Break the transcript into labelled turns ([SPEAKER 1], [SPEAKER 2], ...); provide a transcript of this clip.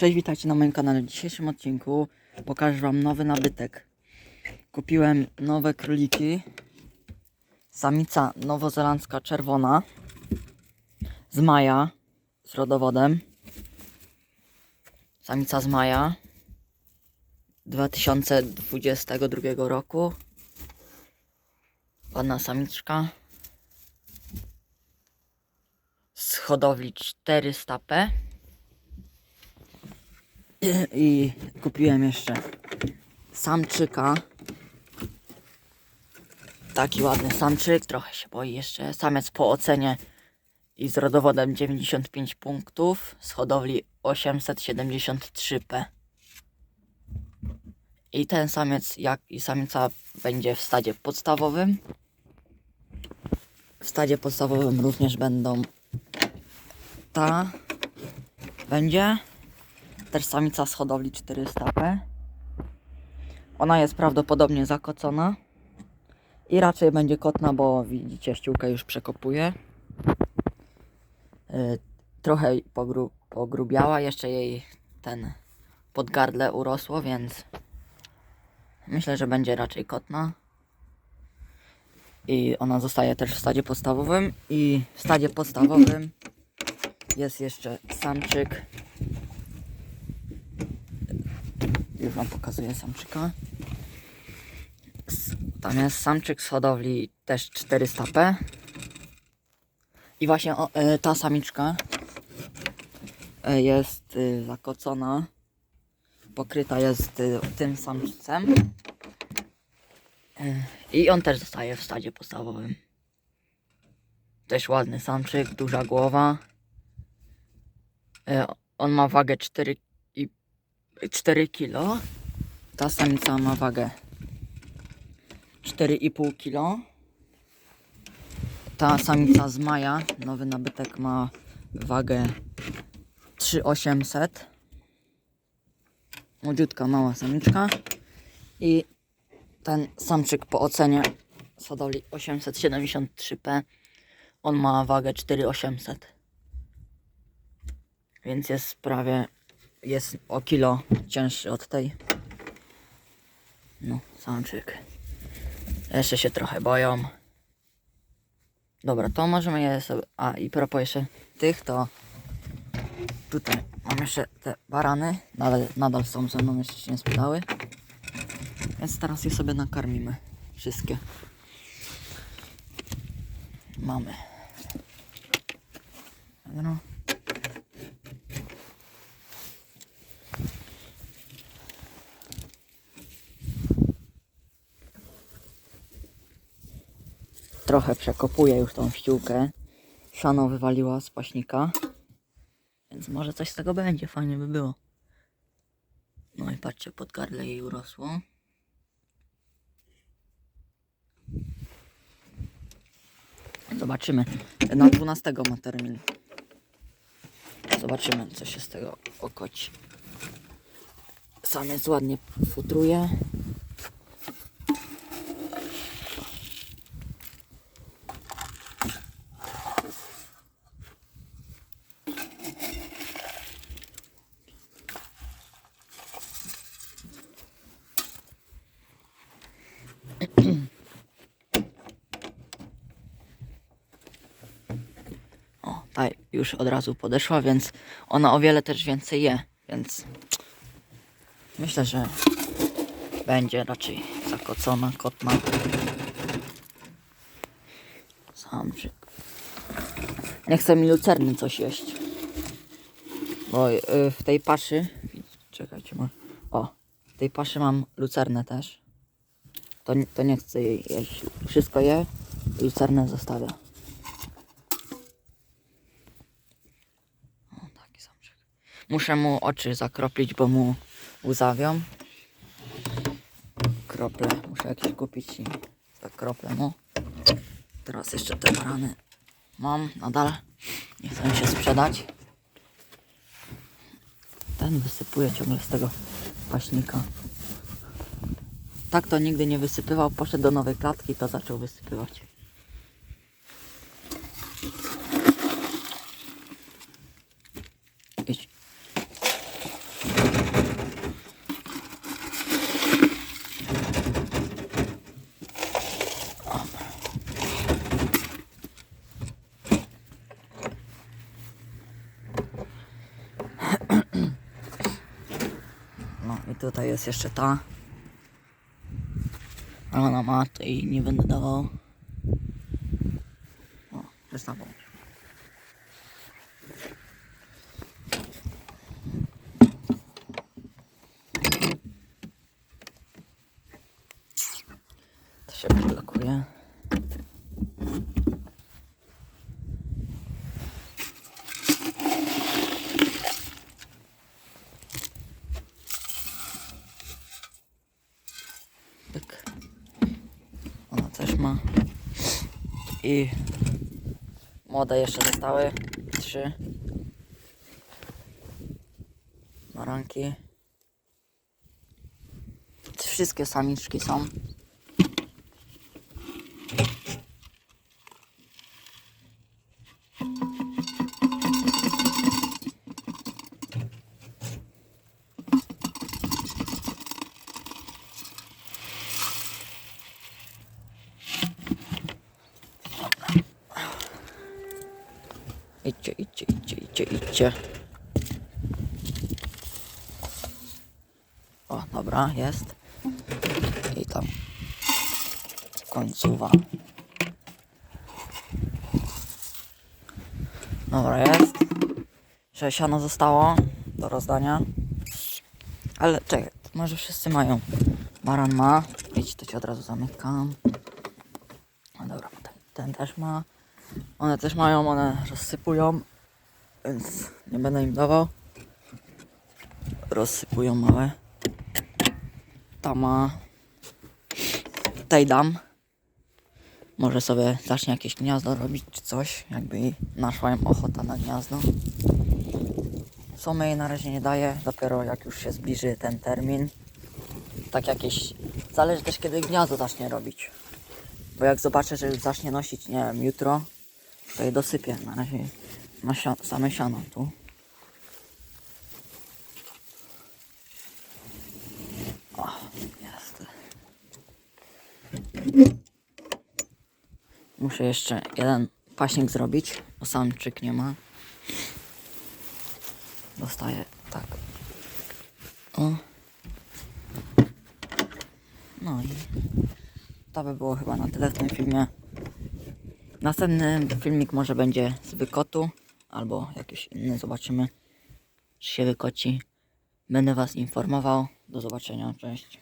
[SPEAKER 1] Cześć, witajcie na moim kanale. W dzisiejszym odcinku pokażę Wam nowy nabytek. Kupiłem nowe króliki. Samica nowozelandzka czerwona z maja z rodowodem. Samica z maja 2022 roku. Ładna samiczka. Z hodowli 400p. I kupiłem jeszcze samczyka. Taki ładny samczyk, trochę się boi jeszcze. Samiec po ocenie i z rodowodem 95 punktów, z hodowli 873p. I ten samiec, jak i samica, będzie w stadzie podstawowym. W stadzie podstawowym również będą ta będzie też samica z hodowli 400p. Ona jest prawdopodobnie zakocona. I raczej będzie kotna, bo widzicie, ściółka już przekopuje. Yy, trochę pogru pogrubiała, jeszcze jej ten podgardle urosło, więc myślę, że będzie raczej kotna. I ona zostaje też w stadzie podstawowym. I w stadzie podstawowym jest jeszcze samczyk Już wam pokazuję samczyka. Tam jest samczyk z hodowli też 400p. I właśnie o, e, ta samiczka e, jest y, zakocona. Pokryta jest y, tym samcem. E, I on też zostaje w stadzie podstawowym. Też ładny samczyk, duża głowa. E, on ma wagę 4 i 4 kg. Ta samica ma wagę 4,5 kg. Ta samica z maja, nowy nabytek ma wagę 3800. Młodziutka, mała samiczka. I ten samczyk po ocenie z hodowli 873p. On ma wagę 4800. Więc jest prawie jest o kilo cięższy od tej. No, samczyk. Jeszcze się trochę boją. Dobra, to możemy je sobie... A, i propos jeszcze tych, to... Tutaj mam jeszcze te barany. Nadal, nadal są ze mną, jeszcze się nie sprzedały. Więc teraz je sobie nakarmimy. Wszystkie. Mamy. No. Trochę przekopuję już tą ściółkę. Siano wywaliła z paśnika. Więc może coś z tego będzie, fajnie by było. No i patrzcie, pod gardle jej urosło. Zobaczymy. Na 12 ma termin. Zobaczymy, co się z tego okoci. Samiec ładnie futruje. O, ta już od razu podeszła, więc ona o wiele też więcej je, więc myślę, że będzie raczej zakocona, kotna. Samczyk. Nie chce mi lucerny coś jeść. Bo y, w tej paszy, czekajcie, ma, o, w tej paszy mam lucernę też. To, to nie chcę jej jeść. Wszystko je, lucernę zostawia. O, taki samczyk. Muszę mu oczy zakroplić, bo mu łzawią. Krople. Muszę jakieś kupić i zakroplę mu. Teraz jeszcze te barany mam nadal. Nie chcę się sprzedać. Ten wysypuje ciągle z tego paśnika. Tak to nigdy nie wysypywał. Poszedł do nowej klatki, to zaczął wysypywać. Tutaj jest jeszcze ta. A ona ma, jej nie będę dawał. O, jest na pomoc. To się blokuje. Tak. Ona też ma. I młode jeszcze zostały. Trzy. Baranki. Wszystkie samiczki są. Idźcie, idźcie, idźcie, idźcie, idźcie. O, dobra, jest. I tam końcowa. Dobra, jest. Że siano zostało do rozdania. Ale czekaj, może wszyscy mają. Baran ma. Idź, to ci od razu zamykam. No dobra, ten, ten też ma. One też mają, one rozsypują, więc nie będę im dawał. Rozsypują małe. Ta ma. Tej dam. Może sobie zacznie jakieś gniazdo robić czy coś, jakby naszła im ochota na gniazdo. Somy jej na razie nie daję, dopiero jak już się zbliży ten termin. Tak jakieś. Zależy też kiedy gniazdo zacznie robić. Bo jak zobaczę, że już zacznie nosić, nie wiem, jutro, to dosypię. Na razie na sio- same siano tu. O, jest. Muszę jeszcze jeden paśnik zrobić, bo samczyk nie ma. Dostaję tak. O. No i to by było chyba na tyle w tym filmie. Następny filmik może będzie z wykotu albo jakiś inny, zobaczymy czy się wykoci. Będę Was informował. Do zobaczenia, cześć.